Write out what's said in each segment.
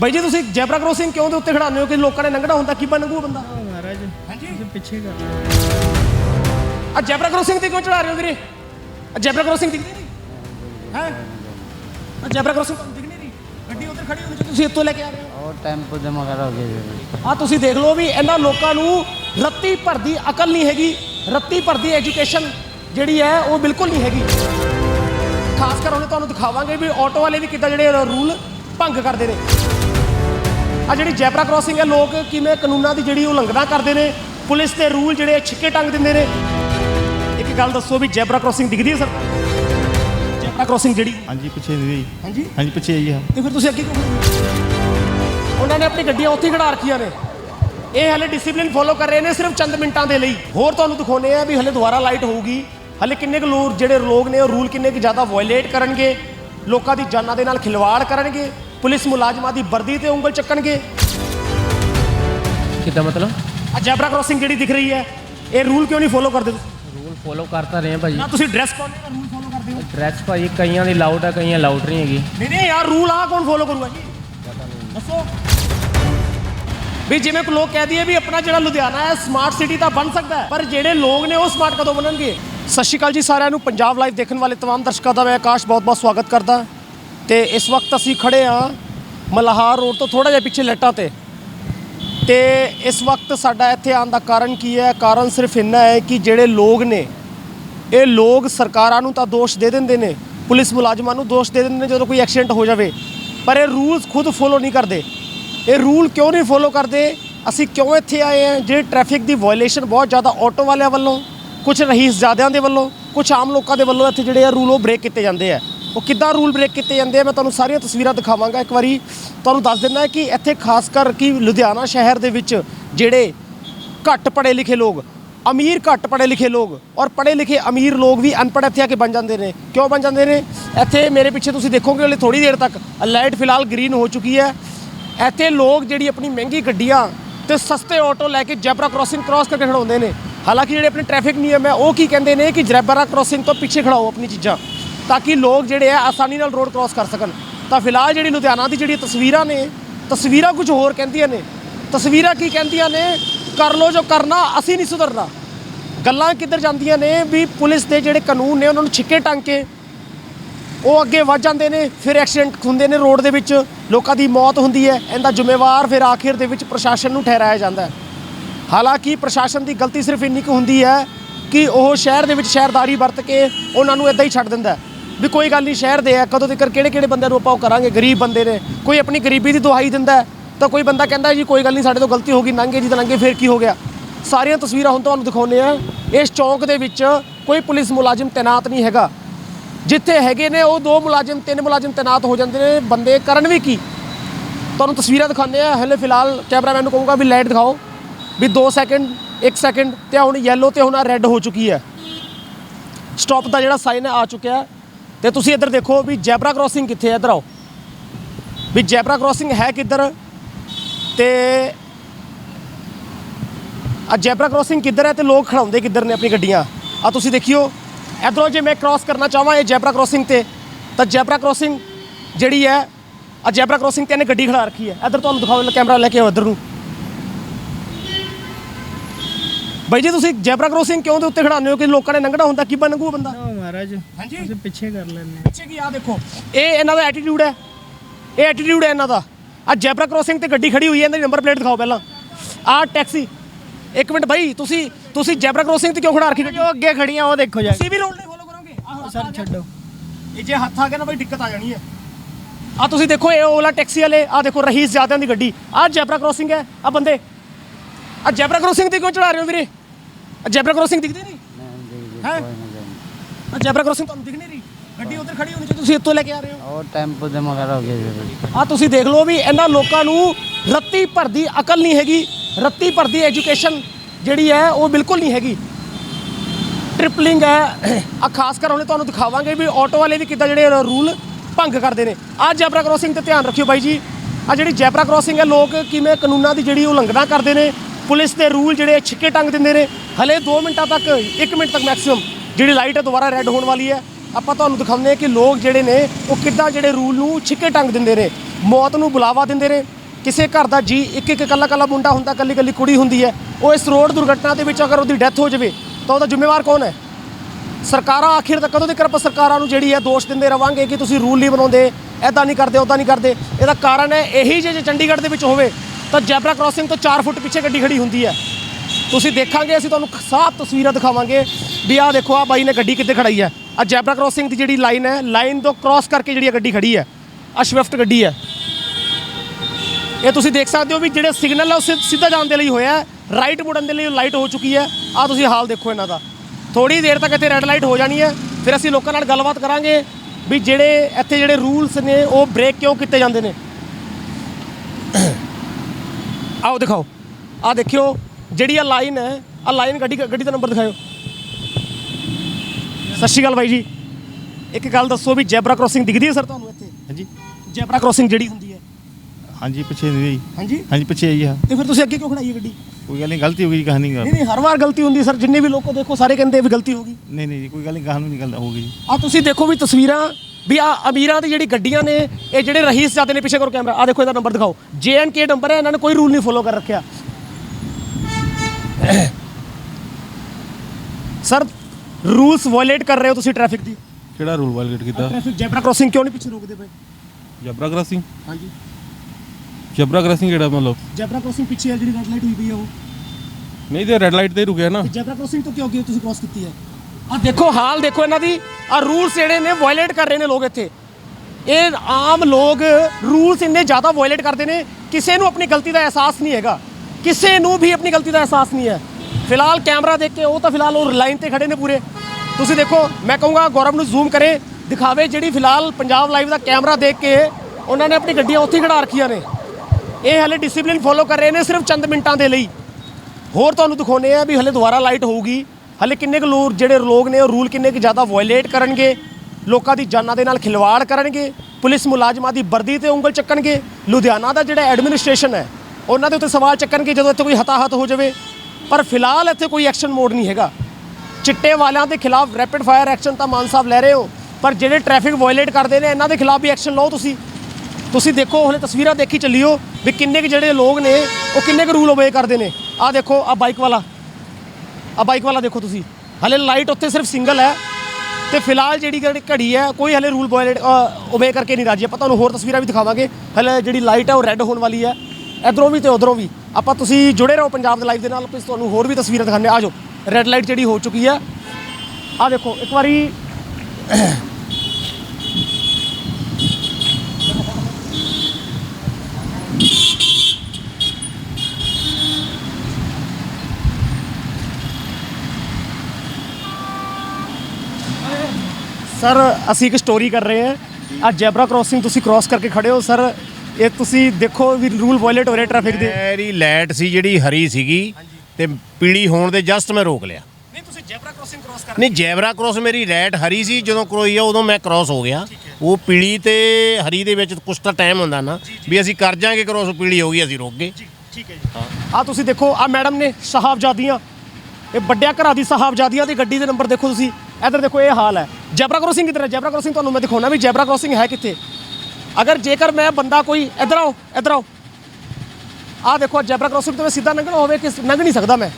ਬਾਈ ਜੀ ਤੁਸੀਂ zebra crossing ਕਿਉਂ ਦੇ ਉੱਤੇ ਖੜਾਉਂਦੇ ਹੋ? ਕਿ ਲੋਕਾਂ ਨੇ ਲੰਘਣਾ ਹੁੰਦਾ? ਕੀ ਲੰਘੂ ਬੰਦਾ? ਮਹਾਰਾਜ ਹਾਂਜੀ। ਤੁਸੀਂ ਪਿੱਛੇ ਕਰ ਆ ਜੈਬਰਾ ਕ੍ਰੋਸਿੰਗ ਤੇ ਕਿਉਂ ਚੜਾ ਰਹੇ ਹੋ ਵੀਰੇ? ਆ ਜੈਬਰਾ ਕ੍ਰੋਸਿੰਗ ਦਿਖਦੀ ਨਹੀਂ? ਹੈ? ਆ ਜੈਬਰਾ ਕ੍ਰੋਸਿੰਗ ਤੁਹਾਨੂੰ ਦਿਖ ਨਹੀਂ? ਰਹੀ ਗੱਡੀ ਉੱਧਰ ਖੜੀ ਹੋਣੀ ਚਾਹੀਦੀ ਤੁਸੀਂ ਇੱਥੋਂ ਲੈ ਕੇ ਆ ਰਹੇ ਹੋ। ਉਹ ਟੈਂਪੂ ਦੇ ਮਗਰ ਹੋ ਗਏ ਆ ਤੁਸੀਂ ਦੇਖ ਲਓ ਵੀ ਇਹਨਾਂ ਲੋਕਾਂ ਨੂੰ ਰੱਤੀ ਭਰਦੀ ਅਕਲ ਨਹੀਂ ਹੈਗੀ। ਰੱਤੀ ਭਰਦੀ ਐਜੂਕੇਸ਼ਨ ਜਿਹੜੀ ਹੈ ਉਹ ਬਿਲਕੁਲ ਨਹੀਂ ਹੈਗੀ। ਖਾਸ ਕਰ ਉਹਨੇ ਤੁਹਾਨੂੰ ਦਿਖਾਵਾਂਗੇ ਵੀ ਆਟੋ ਵਾਲੇ ਵੀ ਕਿੱਦਾਂ ਜਿਹੜੇ ਰੂਲ ਭੰਗ ਕਰਦੇ ਨੇ। ਆ ਜਿਹੜੀ ਜੈਬਰਾ ਕ੍ਰਾਸਿੰਗ ਹੈ ਲੋਕ ਕਿਵੇਂ ਕਾਨੂੰਨਾਂ ਦੀ ਜਿਹੜੀ ਉਲੰਘਣਾ ਕਰਦੇ ਨੇ ਪੁਲਿਸ ਦੇ ਰੂਲ ਜਿਹੜੇ ਛਿੱਕੇ ਟੰਗ ਦਿੰਦੇ ਨੇ। ਇੱਕ ਗੱਲ ਦੱਸੋ ਵੀ ਜੈਬਰਾ ਕ੍ਰਾਸਿੰਗ ਦਿਖਦੀ ਹੈ ਸਰ? ਜੈਬਰਾ ਕ੍ਰਾਸਿੰਗ ਜਿਹੜੀ? ਹਾਂਜੀ ਪਿੱਛੇ ਦੀ ਹਾਂਜੀ? ਹਾਂਜੀ ਪਿੱਛੇ ਆਈ ਆ। ਤੇ ਫਿਰ ਤੁਸੀਂ ਅੱਗੇ ਕਿਉਂ ਹੋ? ਉਹਨਾਂ ਨੇ ਆਪਣੀ ਗੱਡੀਆਂ ਉੱਥੇ ਹੀ ਖੜਾ ਰੱਖੀਆਂ ਨੇ। ਇਹ ਹਲੇ ਡਿਸਪਲਿਨ ਫੋਲੋ ਕਰ ਰਹੇ ਨੇ ਸਿਰਫ ਚੰਦ ਮਿੰਟਾਂ ਦੇ ਲਈ। ਹੋਰ ਤੁਹਾਨੂੰ ਦਿਖਾਉਨੇ ਆ ਵੀ ਹਲੇ ਦੁਬਾਰਾ ਲਾਈਟ ਹੋਊਗੀ। ਹਲੇ ਕਿੰਨੇ ਕੁ ਲੋਕ ਜਿਹੜੇ ਲੋਕ ਨੇ ਉਹ ਰੂਲ ਕਿੰਨੇ ਕੁ ਜ਼ਿਆਦਾ ਵਾਇਲੇਟ ਕਰਨਗੇ। ਲੋਕਾਂ ਦੀ ਜਾਨਾਂ ਦੇ ਨਾਲ ਖਿਲਵਾੜ ਕਰਨਗੇ ਪੁਲਿਸ ਮੁਲਾਜ਼ਮਾਂ ਦੀ ਵਰਦੀ ਤੇ ਉਂਗਲ ਚੱਕਣਗੇ। ਕਿੱਦਾਂ ਮਤਲਬ? ਆ ਜੈਬਰਾ ਕ੍ਰਾਸਿੰਗ ਜਿਹੜੀ ਦਿਖ ਰਹੀ ਹੈ ਇਹ ਰੂਲ ਕਿਉਂ ਨਹੀਂ ਫੋਲੋ ਕਰਦੇ ਤੁਸੀਂ? ਰੂਲ ਫੋਲੋ ਕਰਤਾ ਰਹੇ ਆ ਭਾਜੀ। ਨਾ ਤੁਸੀਂ ਡਰੈਸ ਪਾਉਂਦੇ ਹੋ ਰੂਲ ਫੋਲੋ ਕਰਦੇ ਹੋ। ਡਰੈਸ ਭਾਜੀ ਕਈਆਂ ਦੀ ਲਾਊਡ ਆ ਕਈਆਂ ਲਾਊਡ ਨਹੀਂ ਹੈਗੀ। ਨਹੀਂ ਨਹੀਂ ਯਾਰ ਰੂਲ ਆ ਕੌਣ ਫੋਲੋ ਕਰੂਗਾ ਜੀ? ਦੱਸੋ। ਵੀ ਜਿਵੇਂ ਕੋ ਲੋਕ ਕਹਿ ਦਈਏ ਵੀ ਆਪਣਾ ਜਿਹੜਾ ਲੁਧਿਆਣਾ ਹੈ ਸਮਾਰਟ ਸਿਟੀ ਤਾਂ ਬਣ ਸਕਦਾ ਹੈ ਪਰ ਜਿਹੜੇ ਲੋਕ ਨੇ ਉਹ ਸਮਾਰਟ ਕਦੋਂ ਬਣਨਗੇ? ਸਤਿ ਸ਼੍ਰੀ ਅਕਾਲ ਜੀ ਸਾਰਿਆਂ ਨੂੰ ਪੰਜਾਬ ਲਾਈਵ ਦੇਖਣ ਵਾਲੇ तमाम ਦਰਸ਼ਕਾਂ ਦਾ ਮੈਂ ਆਕਾਸ਼ ਬਹੁਤ-ਬਹੁਤ ਸਵਾਗਤ ਕਰਦਾ ਤੇ ਇਸ ਵਕਤ ਅਸੀਂ ਖੜੇ ਆ ਮਲਹਾਰ ਰੋਡ ਤੋਂ ਥੋੜਾ ਜਿਹਾ ਪਿੱਛੇ ਲੈਟਾਂ ਤੇ ਤੇ ਇਸ ਵਕਤ ਸਾਡਾ ਇੱਥੇ ਆਉਣ ਦਾ ਕਾਰਨ ਕੀ ਹੈ ਕਾਰਨ ਸਿਰਫ ਇੰਨਾ ਹੈ ਕਿ ਜਿਹੜੇ ਲੋਕ ਨੇ ਇਹ ਲੋਕ ਸਰਕਾਰਾਂ ਨੂੰ ਤਾਂ ਦੋਸ਼ ਦੇ ਦਿੰਦੇ ਨੇ ਪੁਲਿਸ ਮੁਲਾਜ਼ਮਾਂ ਨੂੰ ਦੋਸ਼ ਦੇ ਦਿੰਦੇ ਨੇ ਜਦੋਂ ਕੋਈ ਐਕਸੀਡੈਂਟ ਹੋ ਜਾਵੇ ਪਰ ਇਹ ਰੂਲਸ ਖੁਦ ਫੋਲੋ ਨਹੀਂ ਕਰਦੇ ਇਹ ਰੂਲ ਕਿਉਂ ਨਹੀਂ ਫੋਲੋ ਕਰਦੇ ਅਸੀਂ ਕਿਉਂ ਇੱਥੇ ਆਏ ਹਾਂ ਜਿਹੜੇ ਟ੍ਰੈਫਿਕ ਦੀ ਵਾਇਓਲੇਸ਼ਨ ਬਹੁਤ ਜ਼ਿਆਦਾ ਆਟੋ ਵਾਲਿਆਂ ਵੱਲੋਂ ਕੁਝ ਰਹੀਸਜ਼ਾਦਿਆਂ ਦੇ ਵੱਲੋਂ ਕੁਝ ਆਮ ਲੋਕਾਂ ਦੇ ਵੱਲੋਂ ਇੱਥੇ ਜਿਹੜੇ ਆ ਰੂਲ ਉਹ ਬ੍ਰੇਕ ਕੀਤੇ ਜਾਂਦੇ ਆ। ਉਹ ਕਿੱਦਾਂ ਰੂਲ ਬ੍ਰੇਕ ਕੀਤੇ ਜਾਂਦੇ ਆ, ਮੈਂ ਤੁਹਾਨੂੰ ਸਾਰੀਆਂ ਤਸਵੀਰਾਂ ਦਿਖਾਵਾਂਗਾ। ਇੱਕ ਵਾਰੀ ਤੁਹਾਨੂੰ ਦੱਸ ਦਿੰਦਾ ਕਿ ਇੱਥੇ ਖਾਸ ਕਰ ਕਿ ਲੁਧਿਆਣਾ ਸ਼ਹਿਰ ਦੇ ਵਿੱਚ ਜਿਹੜੇ ਘੱਟ ਪੜ੍ਹੇ ਲਿਖੇ ਲੋਕ, ਅਮੀਰ ਘੱਟ ਪੜ੍ਹੇ ਲਿਖੇ ਲੋਕ ਔਰ ਪੜ੍ਹੇ ਲਿਖੇ ਅਮੀਰ ਲੋਕ ਵੀ ਅਨਪੜ੍ਹ ਇੱਥੇ ਆ ਕੇ ਬਣ ਜਾਂਦੇ ਨੇ। ਕਿਉਂ ਬਣ ਜਾਂਦੇ ਨੇ? ਇੱਥੇ ਮੇਰੇ ਪਿੱਛੇ ਤੁਸੀਂ ਦੇਖੋਗੇ ਹਲੇ ਥੋੜੀ ਦੇਰ ਤੱਕ ਲਾਈਟ ਫਿਲਹਾਲ ਗ੍ਰੀਨ ਹੋ ਚੁੱਕੀ ਹੈ। ਇੱਥੇ ਲੋਕ ਜਿਹੜੀ ਆਪਣੀ ਮਹਿੰਗੀ ਗੱਡੀਆਂ ਤੇ ਸਸਤੇ ਆਟੋ ਲੈ ਕੇ ਜੈਬਰਾ ਕ੍ਰਾਸਿੰਗ ਕ੍ਰਾਸ ਕਰਕੇ ਖੜਾਉਂਦੇ ਨੇ। ਹਾਲਾਂਕਿ ਜਿਹੜੇ ਆਪਣੇ ਟ੍ਰੈਫਿਕ ਨਿਯਮ ਹੈ, ਉਹ ਕੀ ਕਹਿੰਦੇ ਨੇ ਕਿ ਜੈਬਰਾ ਕ੍ਰਾਸਿੰਗ ਤੋਂ ਪਿੱਛੇ ਖੜਾਓ ਆਪਣੀ ਚੀਜ਼ਾਂ, ਤਾਂ ਕਿ ਲੋਕ ਜਿਹੜੇ ਆ ਆਸਾਨੀ ਨਾਲ ਰੋਡ ਕ੍ਰਾਸ ਕਰ ਸਕਣ। ਤਾਂ ਫਿਲਹਾਲ ਜਿਹੜੀ ਲੁਧਿਆਣਾ ਦੀ ਜਿਹੜੀ ਤਸਵੀਰਾਂ ਨੇ, ਤਸਵੀਰਾਂ ਕੁਝ ਹੋਰ ਕਹਿੰਦੀਆਂ ਨੇ। ਤਸਵੀਰਾਂ ਕੀ ਕਹਿੰਦੀਆਂ ਨੇ? ਕਰ ਲੋ ਜੋ ਕਰਨਾ, ਅਸੀਂ ਨਹੀਂ ਸੁਧਰਨਾ। ਗੱਲਾਂ ਕਿੱਧਰ ਜਾਂਦੀਆਂ ਨੇ? ਵੀ ਪੁਲਿਸ ਦੇ ਜਿਹੜੇ ਕਾਨੂੰਨ ਨੇ, ਉਹਨਾਂ ਨੂੰ ਛਿੱਕੇ ਟੰਗ ਕੇ ਉਹ ਅੱਗੇ ਵੱਧ ਜਾਂਦੇ ਨੇ, ਫਿਰ ਐਕਸੀਡੈਂਟ ਹੁੰਦੇ ਨੇ ਰੋਡ ਦੇ ਵਿੱਚ, ਲੋਕਾਂ ਦੀ ਮੌਤ ਹੁੰਦੀ ਹੈ, ਇਹਦਾ ਜ਼ਿੰਮੇਵਾਰ ਫਿਰ ਆਖਿਰ ਦੇ ਵਿੱਚ ਪ੍ਰਸ਼ਾਸਨ ਨੂੰ ਠਹਿਰਾਇਆ ਜਾਂਦਾ ਹੈ। ਹਾਲਾਂਕਿ ਪ੍ਰਸ਼ਾਸਨ ਦੀ ਗਲਤੀ ਸਿਰਫ ਇੰਨੀ ਕੁ ਹੁੰਦੀ ਹੈ ਕਿ ਉਹ ਸ਼ਹਿਰ ਦੇ ਵਿੱਚ ਸ਼ਹਿਰਦਾਰੀ ਵਰਤ ਕੇ ਉਹਨਾਂ ਨੂੰ ਇਦਾਂ ਹੀ ਛੱਡ ਦਿੰਦਾ ਵੀ ਕੋਈ ਗੱਲ ਨਹੀਂ, ਸ਼ਹਿਰ ਦੇ ਆ, ਕਦੋਂ ਤੱਕ ਕਿਹੜੇ ਕਿਹੜੇ ਬੰਦਿਆਂ ਨੂੰ ਆਪਾਂ ਉਹ ਕਰਾਂਗੇ? ਗਰੀਬ ਬੰਦੇ ਨੇ। ਕੋਈ ਆਪਣੀ ਗਰੀਬੀ ਦੀ ਦੁਹਾਈ ਦਿੰਦਾ ਤਾਂ ਕੋਈ ਬੰਦਾ ਕਹਿੰਦਾ ਜੀ ਕੋਈ ਗੱਲ ਨਹੀਂ, ਸਾਡੇ ਤੋਂ ਗਲਤੀ ਹੋ ਗਈ, ਲੰਘੇ ਜੀ ਤਾਂ ਲੰਘੇ, ਫਿਰ ਕੀ ਹੋ ਗਿਆ? ਸਾਰੀਆਂ ਤਸਵੀਰਾਂ ਹੁਣ ਤੁਹਾਨੂੰ ਦਿਖਾਉਂਦੇ ਆ ਇਸ ਚੌਂਕ ਦੇ ਵਿੱਚ ਕੋਈ ਪੁਲਿਸ ਮੁਲਾਜ਼ਮ ਤੈਨਾਤ ਨਹੀਂ ਹੈਗਾ। ਜਿੱਥੇ ਹੈਗੇ ਨੇ, ਉਹ ਦੋ ਮੁਲਾਜ਼ਮ, ਤਿੰਨ ਮੁਲਾਜ਼ਮ ਤੈਨਾਤ ਹੋ ਜਾਂਦੇ ਨੇ। ਬੰਦੇ ਕਰਨ ਵੀ ਕੀ? ਤੁਹਾਨੂੰ ਤਸਵੀਰਾਂ ਦਿਖਾਉਂਦੇ ਆ ਹਲੇ ਫਿਲਹਾਲ ਕੈਮਰਾਮੈਨ ਨੂੰ ਕਹੂੰਗਾ ਵੀ ਲਾਈਟ ਦਿਖਾਓ। ਵੀ 2 ਸੈਕਿੰਡ 1 ਸੈਕਿੰਡ ਤੇ ਹੁਣ ਯੈਲੋ ਤੇ ਹੁਣ ਰੈੱਡ ਹੋ ਚੁੱਕੀ ਹੈ। ਸਟਾਪ ਦਾ ਜਿਹੜਾ ਸਾਈਨ ਆ ਚੁੱਕਿਆ ਹੈ। ਤੇ ਤੁਸੀਂ ਇੱਧਰ ਦੇਖੋ ਵੀ ਜੈਬਰਾ ਕ੍ਰਾਸਿੰਗ ਕਿੱਥੇ ਹੈ? ਇੱਧਰ ਆਓ। ਵੀ ਜੈਬਰਾ ਕ੍ਰਾਸਿੰਗ ਹੈ ਕਿੱਧਰ? ਤੇ ਆ ਜੈਬਰਾ ਕ੍ਰਾਸਿੰਗ ਕਿੱਧਰ ਹੈ ਤੇ ਲੋਕ ਖੜਾਉਂਦੇ ਕਿੱਧਰ ਨੇ ਆਪਣੀ ਗੱਡੀਆਂ? ਆ ਤੁਸੀਂ ਦੇਖਿਓ, ਇੱਧਰੋਂ ਜੇ ਮੈਂ ਕ੍ਰਾਸ ਕਰਨਾ ਚਾਹਾਂ ਇਹ ਜੈਬਰਾ ਕ੍ਰਾਸਿੰਗ ਤੇ, ਤਾਂ ਜੈਬਰਾ ਕ੍ਰਾਸਿੰਗ ਜਿਹੜੀ ਹੈ, ਆ ਜੈਬਰਾ ਕ੍ਰਾਸਿੰਗ ਤੇ ਇਹਨੇ ਗੱਡੀ ਖੜਾ ਰੱਖੀ ਹੈ। ਇੱਧਰ ਤੁਹਾਨੂੰ ਦਿਖਾਓ ਕੈਮਰਾ ਲੈ ਕੇ ਆਓ ਇੱਧਰ ਨੂੰ। ਬਾਈ ਜੀ ਤੁਸੀਂ ਜੈਬਰਾ ਕ੍ਰਾਸਿੰਗ ਕਿਉਂ ਦੇ ਉੱਤੇ ਖੜਾਉਂਦੇ ਹੋ? ਕਿ ਲੋਕਾਂ ਨੇ ਲੰਘਣਾ ਹੁੰਦਾ? ਕੀ ਲੰਘੂ ਬੰਦਾ? ਨਾ ਮਹਾਰਾਜ ਹਾਂਜੀ। ਤੁਸੀਂ ਪਿੱਛੇ ਕਰ ਲੈਣੇ ਪਿੱਛੇ ਕੀ ਆ ਦੇਖੋ ਇਹ ਇਹਨਾਂ ਦਾ ਐਟੀਟਿਊਡ ਹੈ। ਇਹ ਐਟੀਟਿਊਡ ਹੈ ਇਹਨਾਂ ਦਾ। ਆ ਜੈਬਰਾ ਕ੍ਰਾਸਿੰਗ ਤੇ ਗੱਡੀ ਖੜੀ ਹੋਈ ਹੈ ਇਹਦਾ ਨੰਬਰ ਪਲੇਟ ਦਿਖਾਓ ਪਹਿਲਾਂ। ਆ ਟੈਕਸੀ ਇੱਕ ਮਿੰਟ ਭਾਈ ਤੁਸੀਂ ਤੁਸੀਂ ਜੈਬਰਾ ਕ੍ਰਾਸਿੰਗ ਤੇ ਕਿਉਂ ਖੜਾ ਰੱਖੀ ਗੱਡੀ? ਜੋ ਅੱਗੇ ਖੜੀਆਂ ਉਹ ਦੇਖੋ ਜਾ ਤੁਸੀਂ ਵੀ ਰੋਡ ਨਹੀਂ ਫੋਲੋ ਕਰੋਗੇ? ਆਹ ਸਰ ਛੱਡੋ। ਇਹ ਜੇ ਹੱਥ ਆ ਗਿਆ ਨਾ ਭਾਈ ਦਿੱਕਤ ਆ ਜਾਣੀ ਹੈ। ਆ ਤੁਸੀਂ ਦੇਖੋ ਇਹ ਓਲਾ ਟੈਕਸੀ ਵਾਲੇ ਆ ਦੇਖੋ ਰਹੀਸ ਜ਼ਿਆਦਿਆਂ ਦੀ ਗੱਡੀ। ਆ ਜੈਬਰਾ ਕ੍ਰਾਸਿੰਗ ਹੈ। ਆ ਬੰਦੇ। ਆ ਜੈਬਰਾ ਕ੍ਰਾਸਿੰਗ ਤੇ ਕਿਉਂ ਚੜਾ ਰਹੇ ਹੋ ਵੀਰੇ? ਜੈਬਰਾ ਕ੍ਰਾਸਿੰਗ ਦਿਖਦੀ ਨਹੀਂ? ਹੈ? ਆ ਜੈਬਰਾ ਕ੍ਰਾਸਿੰਗ ਤੁਹਾਨੂੰ ਦਿਖ ਨਹੀਂ। ਰਹੀ ਗੱਡੀ ਉਧਰ ਖੜੀ ਹੋਣੀ ਚਾਹੀਦੀ ਤੁਸੀਂ ਇੱਥੋਂ ਲੈ ਕੇ ਆ ਰਹੇ ਹੋ। ਉਹ ਟੈਂਪੂ ਦੇ ਮਗਰ ਹੋ ਗਏ ਆ ਤੁਸੀਂ ਦੇਖ ਲਓ ਵੀ ਇਹਨਾਂ ਲੋਕਾਂ ਨੂੰ ਰੱਤੀ ਭਰਦੀ ਅਕਲ ਨਹੀਂ ਹੈਗੀ। ਰੱਤੀ ਭਰਦੀ ਐਜੂਕੇਸ਼ਨ ਜਿਹੜੀ ਹੈ ਉਹ ਬਿਲਕੁਲ ਨਹੀਂ ਹੈਗੀ। ਟ੍ਰਿਪਲਿੰਗ ਹੈ। ਆ ਖਾਸ ਕਰ ਉਹਨੇ ਤੁਹਾਨੂੰ ਦਿਖਾਵਾਂਗੇ ਵੀ ਆਟੋ ਵਾਲੇ ਵੀ ਕਿੱਦਾਂ ਜਿਹੜੇ ਰੂਲ ਭੰਗ ਕਰਦੇ ਨੇ। ਆ ਜੈਬਰਾ ਕ੍ਰਾਸਿੰਗ ਤੇ ਧਿਆਨ ਰੱਖਿਓ ਬਾਈ ਜੀ। ਆ ਜਿਹੜੀ ਜੈਬਰਾ ਕ੍ਰਾਸਿੰਗ ਹੈ ਲੋਕ ਕਿਵੇਂ ਕਾਨੂੰਨਾਂ ਦੀ ਜਿਹੜੀ ਉਲੰਘਣਾ ਕਰਦੇ ਨੇ ਪੁਲਿਸ ਦੇ ਰੂਲ ਜਿਹੜੇ ਛਿੱਕੇ ਟੰਗ ਦਿੰਦੇ ਨੇ। ਹਲੇ 2 ਮਿੰਟਾਂ ਤੱਕ 1 ਮਿੰਟ ਤੱਕ ਮੈਕਸਿਮਮ ਜਿਹੜੀ ਲਾਈਟ ਹੈ ਦੁਬਾਰਾ ਰੈੱਡ ਹੋਣ ਵਾਲੀ ਹੈ ਆਪਾਂ ਤੁਹਾਨੂੰ ਦਿਖਾਉਂਦੇ ਹਾਂ ਕਿ ਲੋਕ ਜਿਹੜੇ ਨੇ, ਉਹ ਕਿੱਦਾਂ ਜਿਹੜੇ ਰੂਲ ਨੂੰ ਛਿੱਕੇ ਟੰਗ ਦਿੰਦੇ ਨੇ। ਮੌਤ ਨੂੰ ਬੁਲਾਵਾ ਦਿੰਦੇ ਨੇ। ਕਿਸੇ ਘਰ ਦਾ ਜੀ, ਇੱਕ ਇੱਕ ਇਕੱਲਾ ਇਕੱਲਾ ਮੁੰਡਾ ਹੁੰਦਾ ਇਕੱਲੀ ਇਕੱਲੀ ਕੁੜੀ ਹੁੰਦੀ ਹੈ ਉਹ ਇਸ ਰੋਡ ਦੁਰਘਟਨਾ ਦੇ ਵਿੱਚ ਅਗਰ ਉਹਦੀ ਡੈਥ ਹੋ ਜਾਵੇ, ਤਾਂ ਉਹਦਾ ਜ਼ਿੰਮੇਵਾਰ ਕੌਣ ਹੈ? ਸਰਕਾਰਾਂ ਆਖਿਰ ਤੱਕ ਕਦੋਂ ਤੱਕ ਆਪਾਂ ਸਰਕਾਰਾਂ ਨੂੰ ਜਿਹੜੀ ਹੈ ਦੋਸ਼ ਦਿੰਦੇ ਰਵਾਂਗੇ ਕਿ ਤੁਸੀਂ ਰੂਲ ਨਹੀਂ ਬਣਾਉਂਦੇ ਐਦਾਂ ਨਹੀਂ ਕਰਦੇ ਉਦਾਂ ਨਹੀਂ ਕਰਦੇ? ਇਹਦਾ ਕਾਰਨ ਹੈ, ਇਹੀ ਜੇ ਜੇ ਚੰਡੀਗੜ੍ਹ ਦੇ ਵਿੱਚ ਹੋਵੇ ਤਾਂ ਜੈਬਰਾ ਕ੍ਰਾਸਿੰਗ ਤੋਂ 4 ਫੁੱਟ ਪਿੱਛੇ ਗੱਡੀ ਖੜੀ ਹੁੰਦੀ ਹੈ। ਤੁਸੀਂ ਦੇਖਾਂਗੇ, ਅਸੀਂ ਤੁਹਾਨੂੰ ਸਾਫ਼ ਤਸਵੀਰਾਂ ਦਿਖਾਵਾਂਗੇ ਵੀ ਆਹ ਦੇਖੋ ਆ ਬਾਈ ਨੇ ਗੱਡੀ ਕਿੱਥੇ ਖੜਾਈ ਹੈ। ਆ ਜੈਬਰਾ ਕ੍ਰਾਸਿੰਗ ਦੀ ਜਿਹੜੀ ਲਾਈਨ ਹੈ, ਲਾਈਨ ਤੋਂ ਕ੍ਰਾਸ ਕਰਕੇ ਜਿਹੜੀ ਇਹ ਗੱਡੀ ਖੜੀ ਹੈ ਆ ਸਵਿਫਟ ਗੱਡੀ ਹੈ। ਇਹ ਤੁਸੀਂ ਦੇਖ ਸਕਦੇ ਹੋ ਵੀ ਜਿਹੜੇ ਸਿਗਨਲ ਆ ਉਹ ਸਿ- ਸਿੱਧਾ ਜਾਣ ਦੇ ਲਈ ਹੋਇਆ ਰਾਈਟ ਮੁੜਨ ਦੇ ਲਈ ਲਾਈਟ ਹੋ ਚੁੱਕੀ ਹੈ। ਆ ਤੁਸੀਂ ਹਾਲ ਦੇਖੋ ਇਹਨਾਂ ਦਾ। ਥੋੜੀ ਦੇਰ ਤੱਕ ਇੱਥੇ ਰੈੱਡ ਲਾਈਟ ਹੋ ਜਾਣੀ ਹੈ। ਫਿਰ ਅਸੀਂ ਲੋਕਾਂ ਨਾਲ ਗੱਲਬਾਤ ਕਰਾਂਗੇ ਵੀ ਜਿਹੜੇ ਇੱਥੇ ਜਿਹੜੇ ਰੂਲਸ ਨੇ, ਉਹ ਬ੍ਰੇਕ ਕਿਉਂ ਕੀਤੇ ਜਾਂਦੇ ਨੇ? ਆਓ ਦਿਖਾਓ। ਆ ਦੇਖਿਓ ਜਿਹੜੀ ਆ ਲਾਈਨ ਹੈ ਆ ਲਾਈਨ ਗੱਡੀ ਗੱਡੀ ਦਾ ਨੰਬਰ ਦਿਖਾਓ ਸਤਿ ਸ਼੍ਰੀ ਅਕਾਲ ਬਾਈ ਜੀ। ਇੱਕ ਗੱਲ ਦੱਸੋ ਵੀ ਜੈਬਰਾ ਕ੍ਰਾਸਿੰਗ ਦਿਖਦੀ ਹੈ ਸਰ ਤੁਹਾਨੂੰ ਇੱਥੇ? ਹਾਂਜੀ। ਜੈਬਰਾ ਕ੍ਰਾਸਿੰਗ ਜਿਹੜੀ ਹੁੰਦੀ ਹੈ। ਹਾਂਜੀ ਪਿੱਛੇ ਨਹੀਂ ਹਾਂਜੀ? ਹਾਂਜੀ ਪਿੱਛੇ ਆਈ ਆ ਤੇ ਫਿਰ ਤੁਸੀਂ ਅੱਗੇ ਕਿਉਂ ਖੜਾਈ ਹੈ ਗੱਡੀ? ਕੋਈ ਗੱਲ ਨਹੀਂ ਗਲਤੀ ਹੋ ਗਈ ਕਹਾਣੀ ਨਹੀਂ ਨਹੀਂ ਹਰ ਵਾਰ ਗਲਤੀ ਹੁੰਦੀ ਸਰ ਜਿੰਨੇ ਵੀ ਲੋਕੋ ਦੇਖੋ ਸਾਰੇ ਕਹਿੰਦੇ ਵੀ ਗਲਤੀ ਹੋ ਗਈ। ਨਹੀਂ ਨਹੀਂ ਜੀ ਕੋਈ ਗੱਲ ਨਹੀਂ ਕਹਾਣੀ ਨਹੀਂ ਗੱਲ ਹੋ ਗਈ ਆ ਤੁਸੀਂ ਦੇਖੋ ਵੀ ਤਸਵੀਰਾਂ ਵੀ ਆ ਅਮੀਰਾਂ ਦੀ ਜਿਹੜੀ ਗੱਡੀਆਂ ਨੇ ਇਹ ਜਿਹੜੇ ਰਹੀਸ ਜਾਂਦੇ ਨੇ ਪਿੱਛੇ ਕਰੋ ਕੈਮਰਾ ਆ ਦੇਖੋ ਇਹਦਾ ਨੰਬਰ ਦਿਖਾਓ। ਕੇ ਨੰਬਰ ਹੈ ਇਹਨਾਂ ਨੇ ਕੋਈ ਰੂਲ ਨਹੀਂ ਫੋਲੋ ਕਰ ਰੱਖਿਆ। ਸਰ ਰੂਲਸ ਵਾਇਲੇਟ ਕਰ ਰਹੇ ਹੋ ਤੁਸੀਂ ਟ੍ਰੈਫਿਕ ਦੀ? ਕਿਹੜਾ ਰੂਲ ਵਾਇਲੇਟ ਕੀਤਾ? ਟ੍ਰੈਫਿਕ ਜੈਬਰਾ ਕ੍ਰਾਸਿੰਗ ਕਿਉਂ ਨਹੀਂ ਪਿੱਛੇ ਰੋਕਦੇ ਪਏ? ਜਬਰਾ ਕ੍ਰਾਸਿੰਗ ਹਾਂਜੀ। ਜਬਰਾ ਕ੍ਰਾਸਿੰਗ ਕਿਹੜਾ ਮਤਲਬ? ਜੈਬਰਾ ਕ੍ਰਾਸਿੰਗ ਪਿੱਛੇ ਹੈ ਜਿਹੜੀ ਰੈਡ ਲਾਈਟ ਹੋਈ ਪਈ ਹੈ ਉਹ। ਨਹੀਂ ਤੇ ਰੈੱਡ ਲਾਈਟ ਤੇ ਹੀ ਰੁਕਿਆ ਨਾ। ਜੈਬਰਾ ਕ੍ਰਾਸਿੰਗ ਤੋਂ ਕਿਉਂ ਕਿਉਂ ਤੁਸੀਂ ਕ੍ਰਾਸ ਕੀਤੀ ਹੈ? ਆ ਦੇਖੋ ਹਾਲ ਦੇਖੋ ਇਹਨਾਂ ਦੀ। ਆ ਰੂਲਸ ਜਿਹੜੇ ਨੇ ਵਾਇਲੇਟ ਕਰ ਰਹੇ ਨੇ ਲੋਕ ਇੱਥੇ। ਇਹ ਆਮ ਲੋਕ ਰੂਲਸ ਇੰਨੇ ਜ਼ਿਆਦਾ ਵਾਇਲੇਟ ਕਰਦੇ ਨੇ, ਕਿਸੇ ਨੂੰ ਆਪਣੀ ਗਲਤੀ ਦਾ ਅਹਿਸਾਸ ਨਹੀਂ ਹੈਗਾ। ਕਿਸੇ ਨੂੰ ਵੀ ਆਪਣੀ ਗਲਤੀ ਦਾ ਅਹਿਸਾਸ ਨਹੀਂ ਹੈ। ਫਿਲਹਾਲ ਕੈਮਰਾ ਦੇਖ ਕੇ ਉਹ ਤਾਂ ਫਿਲਹਾਲ ਉਹ ਲਾਈਨ ਤੇ ਖੜੇ ਨੇ ਪੂਰੇ। ਤੁਸੀਂ ਦੇਖੋ, ਮੈਂ ਕਹੂੰਗਾ, ਗੌਰਵ ਨੂੰ ਜ਼ੂਮ ਕਰੇ, ਦਿਖਾਵੇ ਜਿਹੜੀ ਫਿਲਹਾਲ ਪੰਜਾਬ ਲਾਈਵ ਦਾ ਕੈਮਰਾ ਦੇਖ ਕੇ ਉਹਨਾਂ ਨੇ ਆਪਣੀ ਗੱਡੀਆਂ ਉੱਥੇ ਹੀ ਖੜਾ ਰੱਖੀਆਂ ਨੇ। ਇਹ ਹਲੇ ਡਿਸਪਲਿਨ ਫੋਲੋ ਕਰ ਰਹੇ ਨੇ ਸਿਰਫ ਚੰਦ ਮਿੰਟਾਂ ਦੇ ਲਈ। ਹੋਰ ਤੁਹਾਨੂੰ ਦਿਖਾਉਨੇ ਆ ਵੀ ਹਲੇ ਦੁਬਾਰਾ ਲਾਈਟ ਹੋਊਗੀ। ਹਲੇ ਕਿੰਨੇ ਕੁ ਲੋਕ, ਜਿਹੜੇ ਲੋਕ ਨੇ, ਉਹ ਰੂਲ ਕਿੰਨੇ ਕੁ ਜ਼ਿਆਦਾ ਵਾਇਲੇਟ ਕਰਨਗੇ? ਲੋਕਾਂ ਦੀ ਜਾਨਾਂ ਦੇ ਨਾਲ ਖਿਲਵਾੜ ਕਰਨਗੇ? ਪੁਲਿਸ ਮੁਲਾਜ਼ਮਾਂ ਦੀ ਵਰਦੀ ਤੇ ਉਂਗਲ ਚੱਕਣਗੇ? ਲੁਧਿਆਣਾ ਦਾ ਜਿਹੜਾ ਐਡਮਿਨਿਸਟ੍ਰੇਸ਼ਨ ਹੈ, ਉਹਨਾਂ ਦੇ ਉੱਤੇ ਸਵਾਲ ਚੱਕਣਗੇ ਜਦੋਂ ਇੱਥੇ ਕੋਈ ਹਤਾਹਤ ਹੋ ਜਾਵੇ? ਪਰ ਫਿਲਹਾਲ ਇੱਥੇ ਕੋਈ ਐਕਸ਼ਨ ਮੋਡ ਨਹੀਂ ਹੈਗਾ। ਚਿੱਟੇ ਵਾਲਿਆਂ ਦੇ ਖਿਲਾਫ ਰੈਪਿਡ ਫਾਇਰ ਐਕਸ਼ਨ ਤਾਂ ਮਾਨ ਸਾਹਿਬ ਲੈ ਰਹੇ ਹੋ, ਪਰ ਜਿਹੜੇ ਟ੍ਰੈਫਿਕ ਵਾਇਲੇਟ ਕਰਦੇ ਨੇ, ਇਹਨਾਂ ਦੇ ਖਿਲਾਫ ਵੀ ਐਕਸ਼ਨ ਲਓ ਤੁਸੀਂ। ਤੁਸੀਂ ਦੇਖੋ ਹਲੇ ਤਸਵੀਰਾਂ ਦੇਖੀ ਚੱਲਿਓ ਵੀ ਕਿੰਨੇ ਕੁ ਜਿਹੜੇ ਲੋਕ ਨੇ, ਉਹ ਕਿੰਨੇ ਕੁ ਰੂਲ ਓਬੇ ਕਰਦੇ ਨੇ। ਆਹ ਦੇਖੋ, ਆਹ ਬਾਈਕ ਵਾਲਾ। ਆ ਬਾਈਕ ਵਾਲਾ ਦੇਖੋ ਤੁਸੀਂ। ਹਲੇ ਲਾਈਟ ਉੱਥੇ ਸਿਰਫ ਸਿੰਗਲ ਹੈ। ਤੇ ਫਿਲਹਾਲ ਜਿਹੜੀ ਘੜੀ- ਘੜੀ ਹੈ, ਕੋਈ ਹਲੇ ਰੂਲ ਵਾਇਲੇਟ ਓਬੇ ਕਰਕੇ ਨਹੀਂ ਰਾਜੀ। ਆਪਾਂ ਤੁਹਾਨੂੰ ਹੋਰ ਤਸਵੀਰਾਂ ਵੀ ਦਿਖਾਵਾਂਗੇ। ਹਲੇ ਜਿਹੜੀ ਲਾਈਟ ਹੈ, ਉਹ ਰੈੱਡ ਹੋਣ ਵਾਲੀ ਹੈ। ਇਧਰੋਂ ਵੀ ਤੇ ਉਧਰੋਂ ਵੀ। ਆਪਾਂ ਤੁਸੀਂ ਜੁੜੇ ਰਹੋ ਪੰਜਾਬ ਦੇ ਲਾਈਵ ਦੇ ਨਾਲ। ਆਪਾਂ ਤੁਹਾਨੂੰ ਹੋਰ ਵੀ ਤਸਵੀਰਾਂ ਦਿਖਾਉਂਦੇ ਆ ਜਾਓ। ਰੈੱਡ ਲਾਈਟ ਜਿਹੜੀ ਹੋ ਚੁੱਕੀ ਹੈ। ਆ ਦੇਖੋ, ਇੱਕ ਵਾਰੀ ਸਰ ਅਸੀਂ ਇੱਕ ਸਟੋਰੀ ਕਰ ਰਹੇ ਹਾਂ। ਆ ਜੈਬਰਾ ਕ੍ਰਾਸਿੰਗ ਤੁਸੀਂ ਕ੍ਰਾਸ ਕਰਕੇ ਖੜੇ ਹੋ ਸਰ। ਇਹ ਤੁਸੀਂ ਦੇਖੋ ਵੀ ਰੂਲ ਵਾਇਲੇਟ ਹੋ ਰਹੇ ਟ੍ਰੈਫਿਕ ਦੇ। ਮੇਰੀ ਲਾਈਟ ਸੀ ਜਿਹੜੀ ਹਰੀ ਸੀਗੀ ਤੇ ਪੀਲੀ ਹੋਣ ਦੇ ਜਸਟ ਮੈਂ ਰੋਕ ਲਿਆ। ਨਹੀਂ ਤੁਸੀਂ ਜੈਬਰਾ ਕ੍ਰਾਸਿੰਗ ਕ੍ਰਾਸ ਕਰ ਨਹੀਂ ਜੈਬਰਾ ਕ੍ਰੋਸ ਮੇਰੀ ਲਾਈਟ ਹਰੀ ਸੀ ਜਦੋਂ ਕਰੋਈ ਆ ਉਦੋਂ ਮੈਂ ਕ੍ਰੋਸ ਹੋ ਗਿਆ। ਉਹ ਪੀਲੀ ਤੇ ਹਰੀ ਦੇ ਵਿੱਚ ਕੁਛ ਤਾਂ ਟਾਈਮ ਹੁੰਦਾ ਨਾ ਵੀ ਅਸੀਂ ਕਰ ਜਾਾਂਗੇ ਕ੍ਰੋਸ ਪੀਲੀ ਹੋ ਗਈ ਅਸੀਂ ਰੁਕ ਗਏ। ਠੀਕ ਹੈ ਜੀ। ਆ ਤੁਸੀਂ ਦੇਖੋ ਆ ਮੈਡਮ ਨੇ ਸਾਹਿਬਜ਼ਾਦੀਆਂ ਇਹ ਵੱਡਿਆਂ ਘਰਾਂ ਦੀ ਸਾਹਿਬਜ਼ਾਦੀਆਂ ਦੀ ਗੱਡੀ ਦੇ ਨੰਬਰ ਦੇਖੋ ਤੁਸੀਂ। ਇੱਧਰ ਦੇਖੋ ਇਹ ਹਾਲ ਹੈ। ਜੈਬਰਾ ਕ੍ਰਾਸਿੰਗ ਕਿੱਧਰ ਹੈ? ਜੈਬਰਾ ਕ੍ਰਾਸਿੰਗ ਤੁਹਾਨੂੰ ਮੈਂ ਦਿਖਾਉਣਾ ਵੀ ਜੈਬਰਾ ਕ੍ਰਾਸਿੰਗ ਹੈ ਕਿੱਥੇ। ਅਗਰ ਜੇਕਰ ਮੈਂ ਬੰਦਾ ਕੋਈ ਇੱਧਰ ਆਓ ਇੱਧਰ ਆਓ। ਆ ਦੇਖੋ ਜੈਬਰਾ ਕ੍ਰਾਸਿੰਗ ਤੋਂ ਮੈਂ ਸਿੱਧਾ ਲੰਘਣਾ ਹੋਵੇ ਕਿ ਲੰਘ ਨਹੀਂ ਸਕਦਾ ਮੈਂ।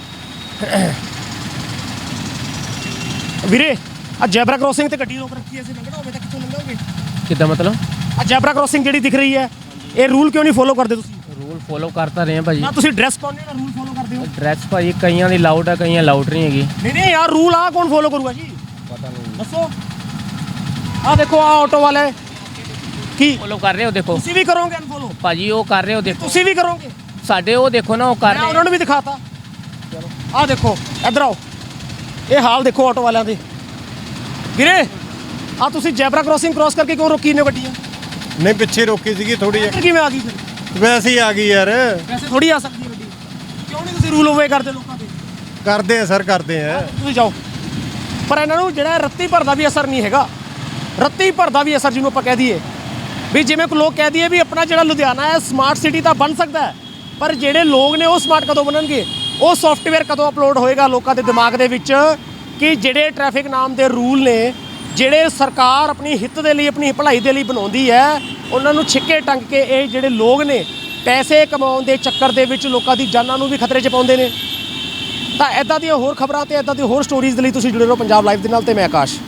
ਵੀਰੇ ਆ ਜੈਬਰਾ ਕ੍ਰਾਸਿੰਗ ਤੇ ਗੱਡੀ ਰੋਕ ਰੱਖੀ ਹੈ ਅਸੀਂ ਲੰਘਣਾ ਹੋਵੇ ਤਾਂ ਕਿੱਥੋਂ ਲੰਘਾਂਗੇ ਕਿੱਦਾਂ ਮਤਲਬ? ਆ ਜੈਬਰਾ ਕ੍ਰਾਸਿੰਗ ਜਿਹੜੀ ਦਿਖ ਰਹੀ ਹੈ ਇਹ ਰੂਲ ਕਿਉਂ ਨਹੀਂ ਫੋਲੋ ਕਰਦੇ ਤੁਸੀਂ? ਰੂਲ ਫੋਲੋ ਕਰਤਾ ਰਹੇ ਆ ਭਾਜੀ। ਨਾ ਤੁਸੀਂ ਡਰੈਸ ਪਾਉਂਦੇ ਹੋ ਨਾ ਰੂਲ ਫੋਲੋ ਕਰਦੇ ਹੋ? ਡਰੈਸ ਭਾਜੀ ਕਈਆਂ ਦੀ ਲਾਊਡ ਆ ਕਈਆਂ ਲਾਊਡ ਨਹੀਂ ਹੈਗੀ। ਨਹੀਂ ਨਹੀਂ ਯਾਰ ਰੂਲ ਆ ਕੌਣ ਫੋਲੋ ਕਰੂਗਾ ਜੀ? ਦੱਸੋ। ਆ ਦੇਖੋ ਆ ਆਟੋ ਵਾਲੇ ਕੀ? ਫੋਲੋ ਕਰ ਰਹੇ ਹੋ ਦੇਖੋ। ਤੁਸੀਂ ਵੀ ਕਰੋਗੇ ਅਨਫੋਲੋ ਭਾਜੀ ਉਹ ਕਰ ਰਹੇ ਹੋ ਦੇਖੋ। ਤੁਸੀਂ ਵੀ ਕਰੋਗੇ? ਸਾਡੇ ਉਹ ਦੇਖੋ ਨਾ ਉਹ ਕਰ ਮੈਂ ਰਹੇ। ਉਹਨਾਂ ਨੂੰ ਵੀ ਦਿਖਾਤਾ। ਆ ਦੇਖੋ ਇੱਧਰ ਆਓ। ਇਹ ਹਾਲ ਦੇਖੋ ਆਟੋ ਵਾਲਿਆਂ ਦੇ। ਵੀਰੇ ਆ ਤੁਸੀਂ ਜੈਬਰਾ ਕ੍ਰਾਸਿੰਗ ਕ੍ਰਾਸ ਕਰਕੇ ਕਿਉਂ ਰੋਕੀ ਨੇ ਗੱਡੀਆਂ ਨਹੀਂ ਪਿੱਛੇ ਰੋਕੀ ਸੀਗੀ ਥੋੜੀ ਇੱਧਰ ਕਿਵੇਂ ਆ ਗਈ ਫਿਰ? ਵੈਸੇ ਹੀ ਆ ਗਈ ਯਾਰ। ਵੈਸੇ ਥੋੜੀ ਆ ਸਕਦੀ ਹੈ ਗੱਡੀ ਕਿਉਂ ਨਹੀਂ ਤੁਸੀਂ ਰੂਲ ਓਵੇ ਕਰਦੇ ਲੋਕਾਂ ਦੇ ਕਰਦੇ ਆ ਸਰ ਕਰਦੇ ਆ। ਤੁਸੀਂ ਜਾਓ। ਪਰ ਇਹਨਾਂ ਨੂੰ ਜਿਹੜਾ ਰੱਤੀ ਭਰ ਦਾ ਵੀ ਅਸਰ ਨਹੀਂ ਹੈਗਾ। ਰੱਤੀ ਭਰ ਦਾ ਵੀ ਅਸਰ ਜਿਹਨੂੰ ਆਪਾਂ ਕਹਿ ਦਈਏ। ਵੀ ਜਿਵੇਂ ਕੋ ਲੋਕ ਕਹਿ ਦਈਏ ਵੀ ਆਪਣਾ ਜਿਹੜਾ ਲੁਧਿਆਣਾ ਹੈ ਸਮਾਰਟ ਸਿਟੀ ਤਾਂ ਬਣ ਸਕਦਾ ਹੈ, ਪਰ ਜਿਹੜੇ ਲੋਕ ਨੇ ਉਹ ਸਮਾਰਟ ਕਦੋਂ ਬਣਨਗੇ? ਉਹ ਸੌਫਟਵੇਅਰ ਕਦੋਂ ਅਪਲੋਡ ਹੋਏਗਾ ਲੋਕਾਂ ਦੇ ਦਿਮਾਗ ਦੇ ਵਿੱਚ? ਕਿ ਜਿਹੜੇ ਟ੍ਰੈਫਿਕ ਨਾਮ ਦੇ ਰੂਲ ਨੇ, ਜਿਹੜੇ ਸਰਕਾਰ ਆਪਣੀ ਹਿੱਤ ਦੇ ਲਈ, ਆਪਣੀ ਭਲਾਈ ਦੇ ਲਈ ਬਣਾਉਂਦੀ ਹੈ, ਉਹਨਾਂ ਨੂੰ ਛਿੱਕੇ ਟੰਗ ਕੇ ਇਹ ਜਿਹੜੇ ਲੋਕ ਨੇ, ਪੈਸੇ ਕਮਾਉਣ ਦੇ ਚੱਕਰ ਦੇ ਵਿੱਚ ਲੋਕਾਂ ਦੀ ਜਾਨਾਂ ਨੂੰ ਵੀ ਖਤਰੇ 'ਚ ਪਾਉਂਦੇ ਨੇ। ਤਾਂ ਐਦਾਂ ਦੀਆਂ ਹੋਰ ਖਬਰਾਂ ਤੇ ਐਦਾਂ ਦੀ ਹੋਰ ਸਟੋਰੀਜ਼ ਦੇ ਲਈ ਤੁਸੀਂ ਜੁੜੇ ਰਹੋ ਪੰਜਾਬ ਲਾਈਵ ਦੇ ਨਾਲ, ਤੇ ਮੈਂ ਆਕਾਸ਼।